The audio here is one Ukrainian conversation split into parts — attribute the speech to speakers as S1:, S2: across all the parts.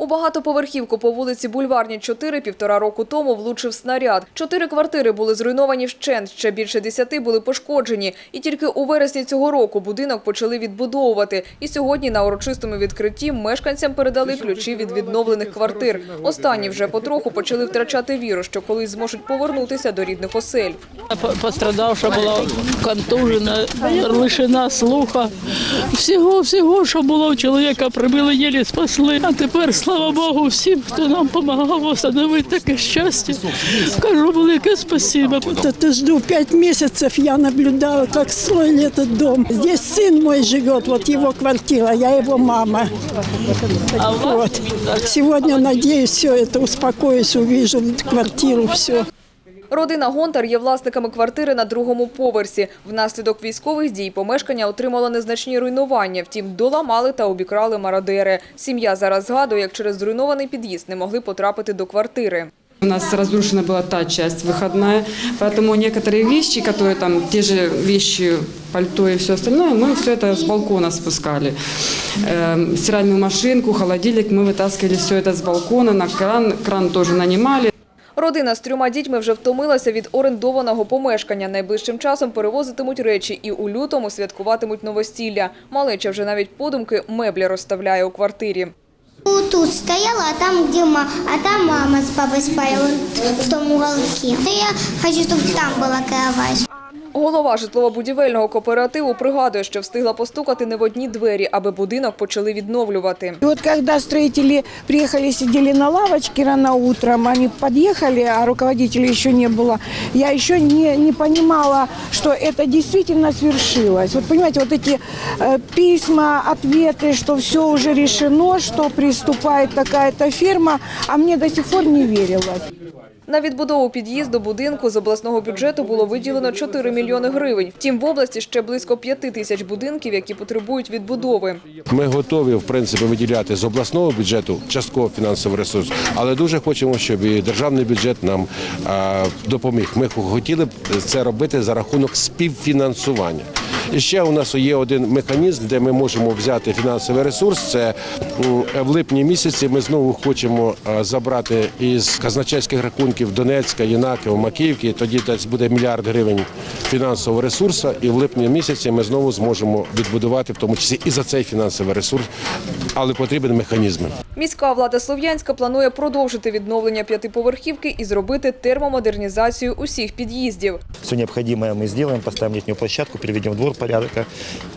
S1: У багатоповерхівку по вулиці Бульварній 4 півтора року тому влучив снаряд. Чотири квартири були зруйновані вщент, ще більше десяти були пошкоджені. І тільки у вересні цього року будинок почали відбудовувати. І сьогодні на урочистому відкритті мешканцям передали ключі від відновлених квартир. Останні вже потроху почали втрачати віру, що колись зможуть повернутися до рідних осель.
S2: Пострадавша була контужена, лишена слуха. Всього, всього, що було у чоловіка, прибили, єлі спасли. А тепер, слава Богу, всім, хто нам допомагав встановити таке щастя. Кажу велике спасибо.
S3: Вот это жду пять месяцев, я наблюдала, как строили этот дом. Здесь сын мой живет, вот его квартира, я его мама.
S2: А у вас
S3: Вот. Сегодня, надеюсь, все это успокоюсь, увижу квартиру, все.
S1: Родина Гонтар є власниками квартири на другому поверсі. Внаслідок військових дій помешкання отримало незначні руйнування. Втім, доламали та обікрали мародери. Сім'я зараз згадує, як через зруйнований під'їзд не могли потрапити до квартири.
S4: У нас разрушена была та часть выходная, поэтому некоторые вещи, которые там, те же вещи, пальто и все остальное, мы все это с балкона спускали. Эм, стиральную машинку, холодильник, мы вытаскивали все это с балкона, на кран, кран тоже нанимали.
S1: Родина з трьома дітьми вже втомилася від орендованого помешкання. Найближчим часом перевозитимуть речі і у лютому святкуватимуть новостілля. Малеча вже навіть подумки меблі розставляє у квартирі.
S5: Тут стояла, а там где ма, а там мама с папой спали в том уголке. Я хочу, чтобы там была кровать.
S1: Голова житлово-будівельного кооперативу пригадує, що встигла постукати не в одні двері, аби будинок почали відновлювати.
S6: И вот когда строители приехали, сидели на лавочке рано утром, они подъехали, а руководителя еще не было, я еще не, не понимала, что это действительно свершилось. Вот понимаете, вот эти э, письма, ответы, что все уже решено, что приступает такая-то фирма, а мне до сих пор не верилось.
S1: На відбудову під'їзду будинку з обласного бюджету було виділено 4 мільйони гривень. Втім, в області ще близько 5 тисяч будинків, які потребують відбудови.
S7: Ми готові в принципі виділяти з обласного бюджету частково фінансовий ресурс, але дуже хочемо, щоб і державний бюджет нам допоміг. Ми хотіли б це робити за рахунок співфінансування. Ще у нас є один механізм, де ми можемо взяти фінансовий ресурс. Це в липні місяці. Ми знову хочемо забрати із казначейських рахунків Донецька, Єнаків, Макіївки. Тоді десь буде мільярд гривень фінансового ресурсу. І в липні місяці ми знову зможемо відбудувати, в тому числі і за цей фінансовий ресурс, але потрібен механізм.
S1: Міська влада Слов'янська планує продовжити відновлення п'ятиповерхівки і зробити термомодернізацію усіх під'їздів.
S8: Все необходимое мы сделаем, поставим летнюю площадку, приведем в двор порядка.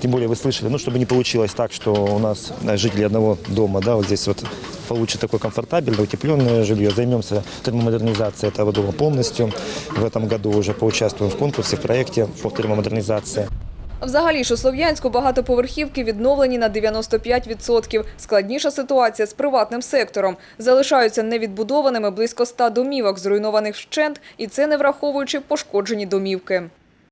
S8: Тем более вы слышали, ну, чтобы не получилось так, что у нас э, жители одного дома, да, вот здесь вот получат такое комфортабельное, утепленное жилье. Займемся термомодернизацией этого дома полностью. В этом году уже поучаствуем в конкурсе, в проекте по термомодернизации.
S1: Взагалі ж у Слов'янську багатоповерхівки відновлені на 95%. Складніша ситуація з приватним сектором. Залишаються невідбудованими близько 100 домівок, зруйнованих вщент, і це не враховуючи пошкоджені домівки.